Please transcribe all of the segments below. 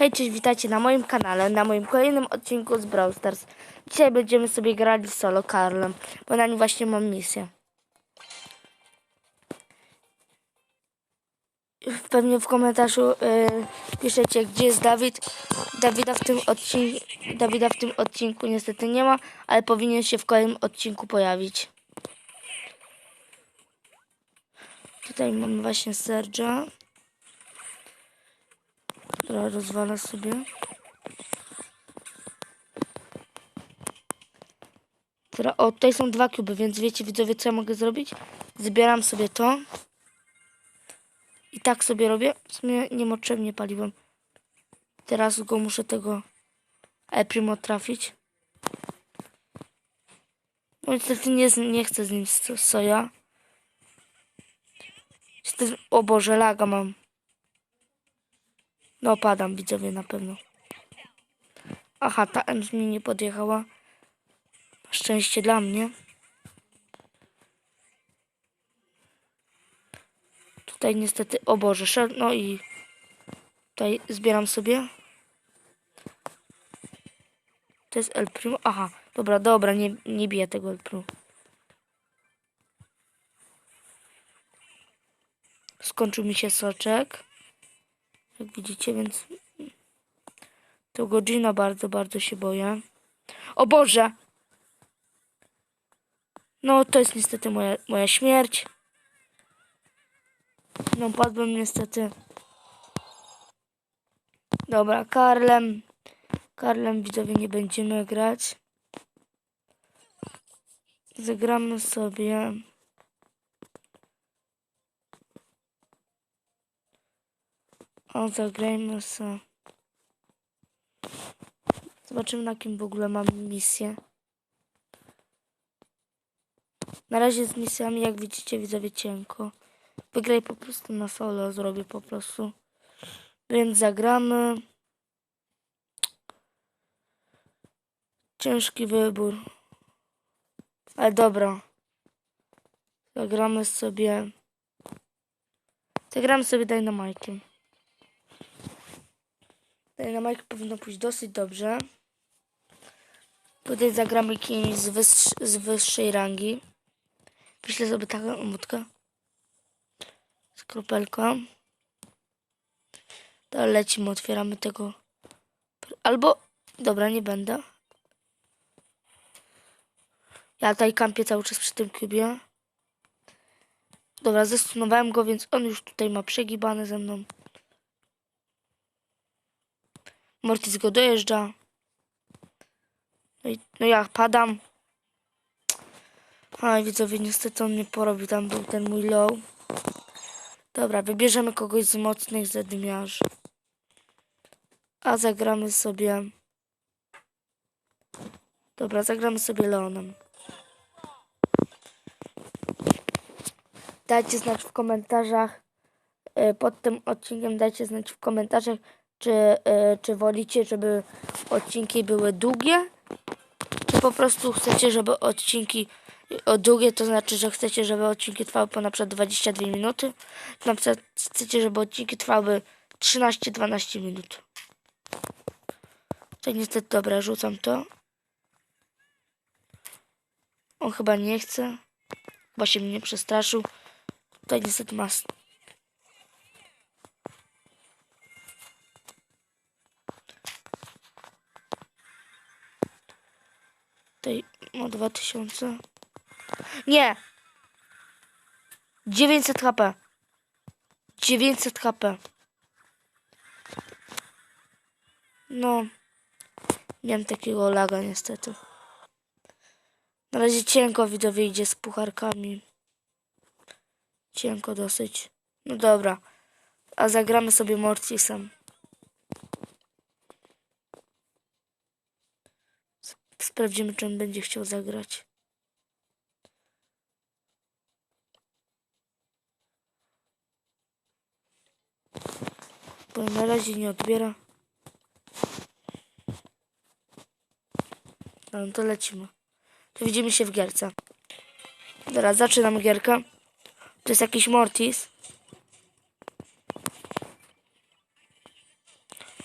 Hej, cześć, witajcie na moim kanale, na moim kolejnym odcinku z Brawl Stars. Dzisiaj będziemy sobie grali solo Karlem, bo na nim właśnie mam misję. Pewnie w komentarzu y, piszecie, gdzie jest Dawid. Dawida w, tym odcinku, Dawida w tym odcinku niestety nie ma, ale powinien się w kolejnym odcinku pojawić. Tutaj mamy właśnie Sergia. Dobra, rozwalę sobie. Dobra, o, tutaj są dwa kuby, więc wiecie widzowie co ja mogę zrobić? Zbieram sobie to. I tak sobie robię. W sumie niemotrzebnie paliłem. Teraz go muszę tego El Primo trafić. No niestety nie, nie chcę z nim so- soja. O Boże, laga mam. No padam widzowie na pewno. Aha, ta Ems mi nie podjechała. Szczęście dla mnie. Tutaj niestety, o Boże, szer- no i tutaj zbieram sobie. To jest El Primo. Aha, dobra, dobra, nie, nie biję tego El Primo. Skończył mi się soczek. Jak widzicie, więc tego Gina bardzo, bardzo się boję. O Boże! No, to jest niestety moja, moja śmierć. No, padłem niestety. Dobra, Karlem. Karlem widzowie nie będziemy grać. Zagramy sobie. O, zagrajmy sobie. Zobaczymy na kim w ogóle mam misję. Na razie z misjami, jak widzicie, widzowie cienko. Wygraj po prostu na solo, zrobię po prostu. Więc zagramy. Ciężki wybór. Ale dobra. Zagramy sobie. Zagramy sobie Dynamite'iem. Dynamite powinno pójść dosyć dobrze. Tutaj zagramy kimś z, z wyższej rangi. Wyślę sobie taką omutkę. Z kropelką. To lecimy, otwieramy tego. Albo, dobra, nie będę. Ja tutaj kampię cały czas przy tym kubie. Dobra, zestunowałem go, więc on już tutaj ma przegibane ze mną. Mortis go dojeżdża. No, i, no ja padam. Aj, widzowie, niestety on mnie porobił. Tam był ten mój low. Dobra, wybierzemy kogoś z mocnych zadymiarzy. A zagramy sobie... Dobra, zagramy sobie Leonem. Dajcie znać w komentarzach e, pod tym odcinkiem dajcie znać w komentarzach, czy, e, czy wolicie, żeby odcinki były długie, czy po prostu chcecie, żeby odcinki o długie, to znaczy, że chcecie, żeby odcinki trwały po na przykład 22 minuty, na przykład chcecie, żeby odcinki trwały 13-12 minut. To niestety dobra, rzucam to. On chyba nie chce. Chyba się mnie przestraszył. Tutaj niestety ma Ma 2000. Nie! 900 HP. 900 HP. No. Miałem takiego laga niestety. Na razie cienko widzowie idzie z pucharkami. Cienko dosyć. No dobra. A zagramy sobie Mortisem. Sprawdzimy, czy on będzie chciał zagrać. Bo na razie nie odbiera. No to lecimy. To widzimy się w gierce. Teraz zaczynam gierkę. To jest jakiś Mortis.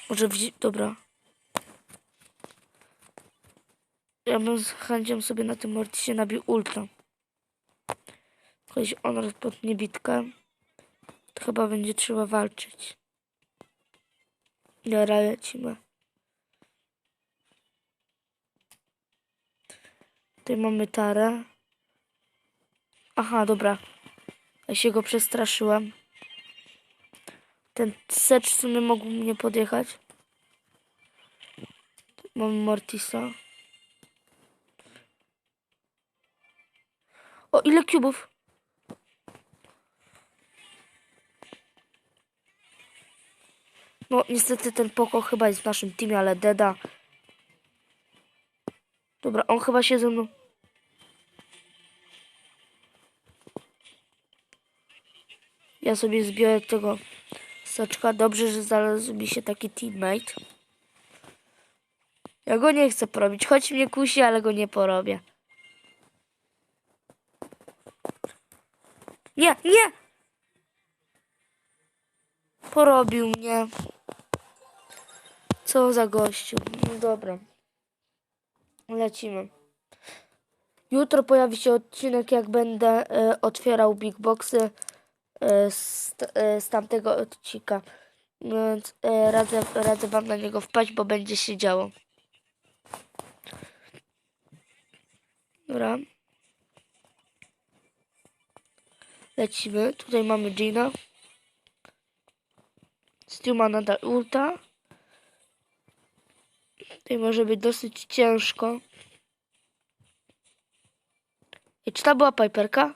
Może wzi... Dobra. Ja bym z chęcią sobie na tym Mortisie nabił ulta. Jeśli on rozpocznie bitkę, to chyba będzie trzeba walczyć. Dobra, lecimy. Tutaj mamy tarę. Aha, dobra. Ja się go przestraszyłem. Ten secz w sumie mógł mnie podjechać. Mamy Mortisa. Ile kubów? No, niestety ten Poko chyba jest w naszym teamie, ale Deda. Dobra, on chyba się ze mną... Ja sobie zbiorę tego soczka. Dobrze, że znalazł mi się taki teammate. Ja go nie chcę porobić. Choć mnie kusi, ale go nie porobię. Nie, nie! Porobił mnie. Co za gościu. No dobra. Lecimy. Jutro pojawi się odcinek, jak będę e, otwierał big boxy e, z, e, z tamtego odcinka. Więc e, radzę, radzę wam na niego wpaść, bo będzie się działo. Dobra. Lecimy. Tutaj mamy Gina. Stu ma nadal ulta. Tutaj może być dosyć ciężko. I czy ta była Piperka?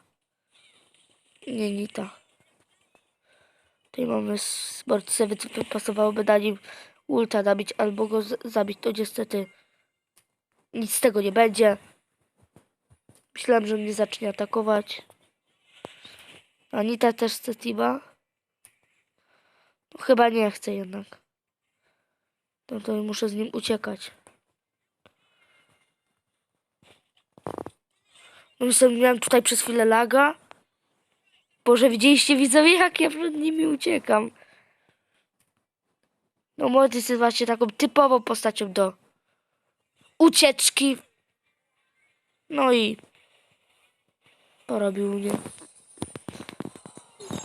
Nie, nie ta. Tutaj mamy sportsewy, co pasowałoby na nim ulta nabić albo go zabić. To niestety nic z tego nie będzie. Myślałem, że mnie zacznie atakować. Anita też chce Tiba. No, chyba nie chce jednak. No to muszę z nim uciekać. No i miałem tutaj przez chwilę laga. Boże, widzieliście widzowie, jak ja przed nimi uciekam. No Mortis jest właśnie taką typową postacią do ucieczki. No i porobił mnie.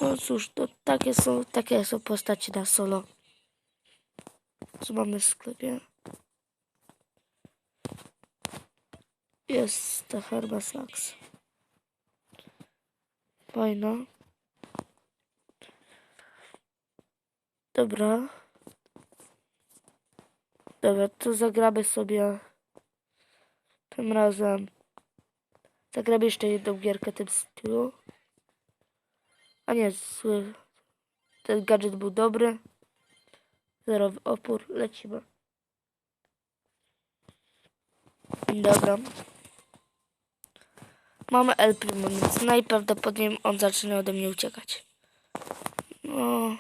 No cóż, to takie są, takie są postacie na solo. Co mamy w sklepie? Jest ta herba Sax. Fajna. Dobra. Dobra, to zagramy sobie tym razem. Zagramy jeszcze jedną gierkę tym stylu. Nie, zły. Ten gadżet był dobry. Zerowy opór, lecimy. Dobra. Mamy El Primo, więc najprawdopodobniej on zaczyna ode mnie uciekać. No.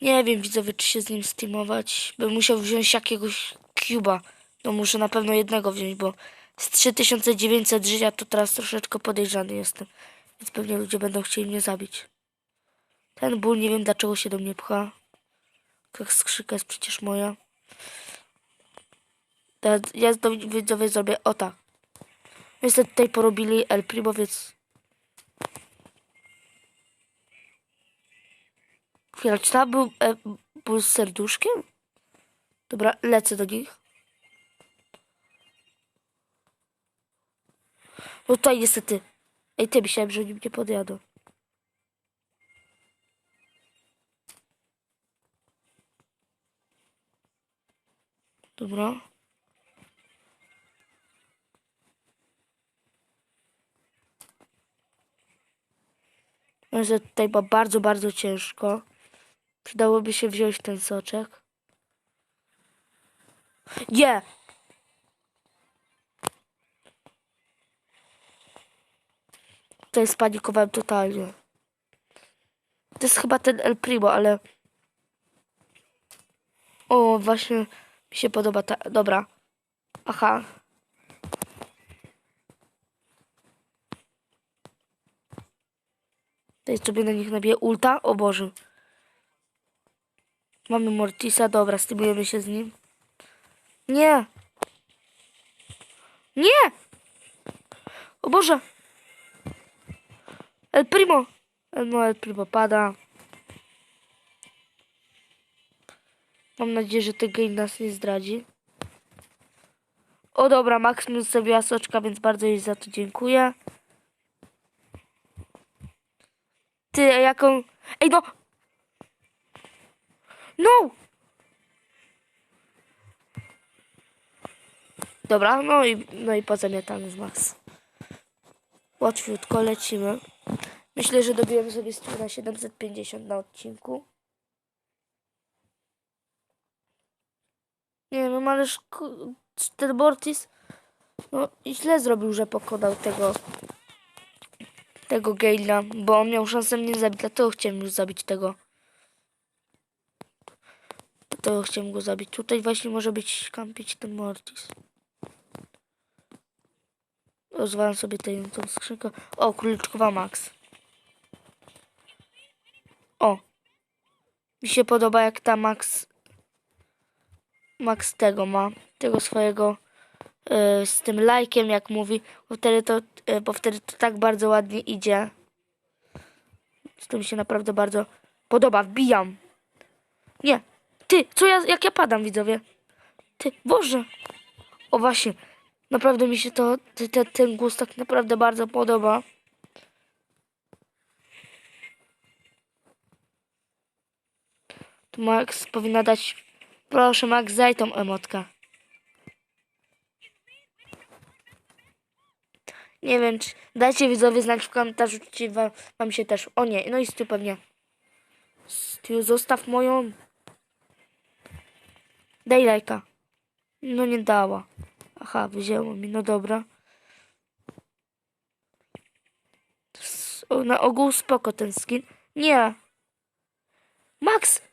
Nie wiem, widzowie, czy się z nim steamować. Bym musiał wziąć jakiegoś cuba. No muszę na pewno jednego wziąć, bo z 3900 życia to teraz troszeczkę podejrzany jestem. Więc pewnie ludzie będą chcieli mnie zabić. Ten ból, nie wiem dlaczego się do mnie pcha. Jak skrzynka jest przecież moja. Teraz do widzowie zrobię o tak. Niestety tutaj porobili El Primo, więc... Chwila, czy tam był, e, był z serduszkiem? Dobra, lecę do nich. No tutaj niestety. Ej, ty myślałem, że oni mnie podjadą. Dobra. Że tutaj ma bardzo, bardzo ciężko. Przydałoby się wziąć ten soczek. Nie! Tutaj spanikowałem totalnie. To jest chyba ten El Primo, ale... O, właśnie mi się podoba ta... Dobra. Aha. Tutaj sobie na nich nabiję ulta. O Boże. Mamy Mortisa, dobra, stymujemy się z nim. Nie! Nie! O Boże! El Primo! No, El Primo pada. Mam nadzieję, że ten game nas nie zdradzi. O dobra, Max mi zostawiła soczka, więc bardzo jej za to dziękuję. Ty, jaką... Ej no! No! Dobra, no i, no i pozamiatamy z Max. Łatwiutko lecimy. Myślę, że dobijemy sobie stół na 750 na odcinku. Nie wiem, ależ ku- ten Mortis no i źle zrobił, że pokonał tego tego Gale'a, bo on miał szansę mnie zabić, dlatego chciałem już zabić tego. Dlatego chciałem go zabić. Tutaj właśnie może być kampić ten Mortis. Rozwalam sobie tę skrzynkę. O, króliczkowa Max. Mi się podoba jak ta Max Max tego ma. Tego swojego y, z tym lajkiem jak mówi. Bo wtedy to, y, bo wtedy to tak bardzo ładnie idzie. Z tym się naprawdę bardzo podoba. Wbijam. Nie. Ty, co ja, jak ja padam widzowie? Ty, Boże. O właśnie. Naprawdę mi się to, te, te, ten głos tak naprawdę bardzo podoba. Tu Max powinna dać... Proszę Max, daj tą emotkę. Nie wiem, czy... Dajcie widzowie znać w komentarzu, czy wam, wam się też... O nie, no i Stu pewnie. Stu, zostaw moją... Daj lajka. No nie dała. Aha, wzięło mi, no dobra. Na ogół spoko ten skin. Nie. Max!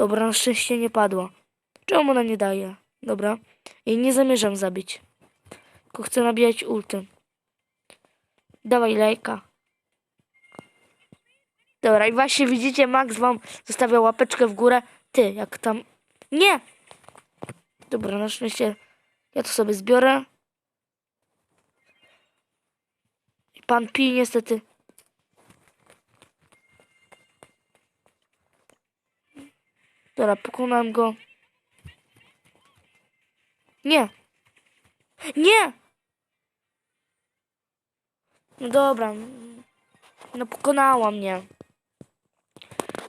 Dobra, na szczęście nie padła. Czemu ona nie daje? Dobra. Jej nie zamierzam zabić. Tylko chcę nabijać ultem. Dawaj lajka. Dobra, i właśnie widzicie, Max wam zostawia łapeczkę w górę. Ty, jak tam... Nie! Dobra, na szczęście ja to sobie zbiorę. I pan Pi niestety... Dobra, pokonałem go. Nie! Nie! No dobra. No pokonała mnie.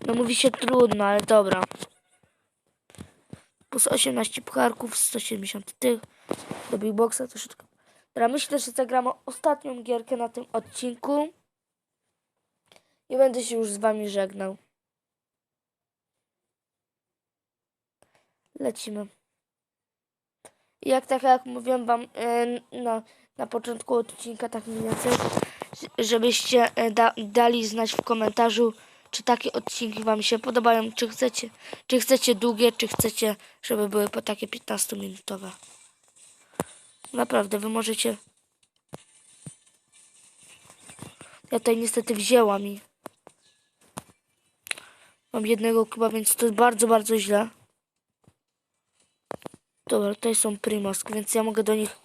No mówi się trudno, ale dobra. Plus 18 pucharków, 170 tych. Do Big Boxa troszeczkę. Dobra, myślę, że zagramy ostatnią gierkę na tym odcinku. I będę się już z wami żegnał. Lecimy. I jak tak jak mówiłem wam e, na, na początku odcinka, tak mniej więcej, żebyście e, da, dali znać w komentarzu, czy takie odcinki wam się podobają, czy chcecie, czy chcecie długie, czy chcecie, żeby były po takie 15-minutowe. Naprawdę, wy możecie... Ja tutaj niestety wzięła mi. Mam jednego kuba, więc to jest bardzo, bardzo źle. Dobra, tutaj są Primosk, więc ja mogę do nich...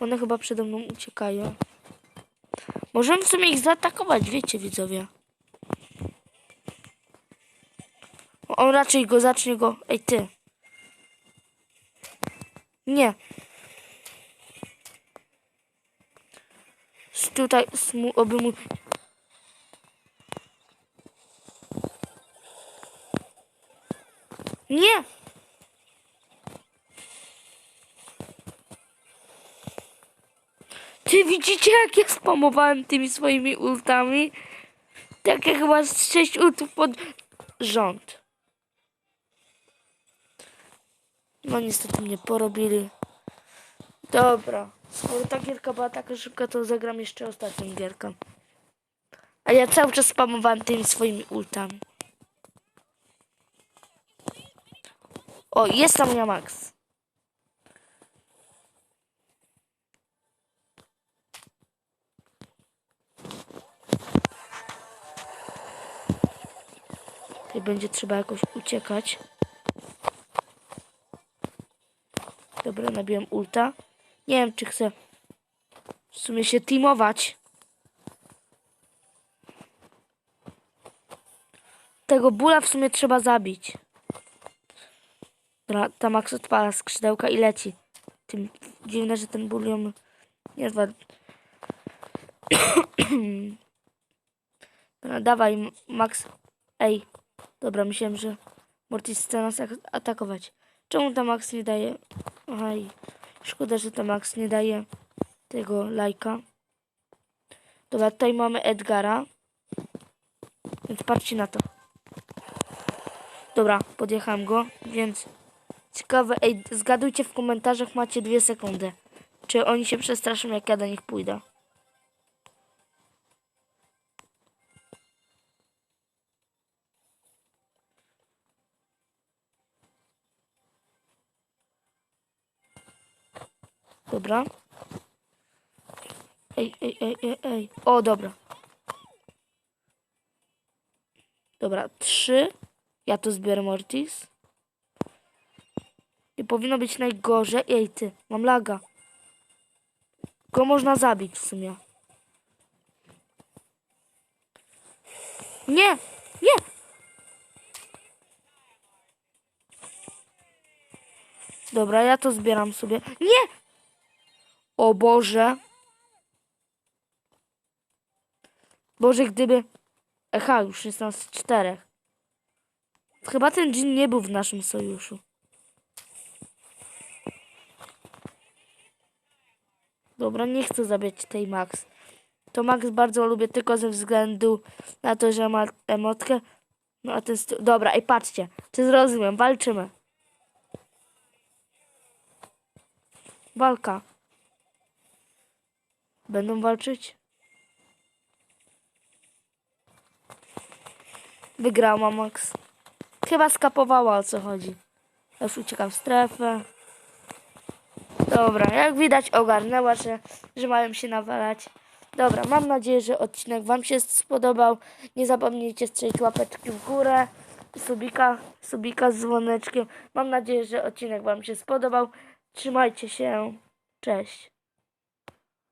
One chyba przede mną uciekają. Możemy w sumie ich zaatakować, wiecie widzowie. On raczej go zacznie go... Ej, ty. Nie. Tutaj smu, oby mu... Nie! Czy widzicie, jak ja spamowałem tymi swoimi ultami? Tak jak chyba z 6 ultów pod rząd. No niestety mnie porobili. Dobra. Skoro ta gierka była taka szybka, to zagram jeszcze ostatnią gierkę. A ja cały czas spamowałem tymi swoimi ultami. O, jest tam na max. Tutaj będzie trzeba jakoś uciekać. Dobra, nabiłem ulta. Nie wiem, czy chcę w sumie się teamować. Tego bula w sumie trzeba zabić. Dobra, ta Max odpala skrzydełka i leci. Tym dziwne, że ten ją nie zwa... Dobra, dawaj, M- Max. Ej, dobra, myślałem, że Mortis chce nas ak- atakować. Czemu ta Max nie daje... Aj, szkoda, że ta Max nie daje tego lajka. Dobra, tutaj mamy Edgara. Więc patrzcie na to. Dobra, podjechałem go, więc ciekawe, ej, zgadujcie w komentarzach, macie dwie sekundy. Czy oni się przestraszą, jak ja do nich pójdę? Dobra. Ej, ej, ej, ej, ej. O, dobra. Dobra, trzy. Ja to zbiorę Mortis. Powinno być najgorzej. Ej, ty, mam laga. Go można zabić w sumie. Nie! Nie! Dobra, ja to zbieram sobie. Nie! O Boże. Boże, gdyby... Echa, już jest nas czterech. Chyba ten dżin nie był w naszym sojuszu. Dobra, nie chcę zabiać tej Max. To Max bardzo lubię tylko ze względu na to, że ma emotkę. No a ten... Dobra, i patrzcie. Czy zrozumiem? Walczymy. Walka. Będą walczyć? Wygrała Max. Chyba skapowała o co chodzi. Już uciekam w strefę. Dobra, jak widać ogarnęła, że, że mają się nawalać. Dobra, mam nadzieję, że odcinek Wam się spodobał. Nie zapomnijcie strzelić łapeczki w górę. Subika, subika z dzwoneczkiem. Mam nadzieję, że odcinek Wam się spodobał. Trzymajcie się. Cześć.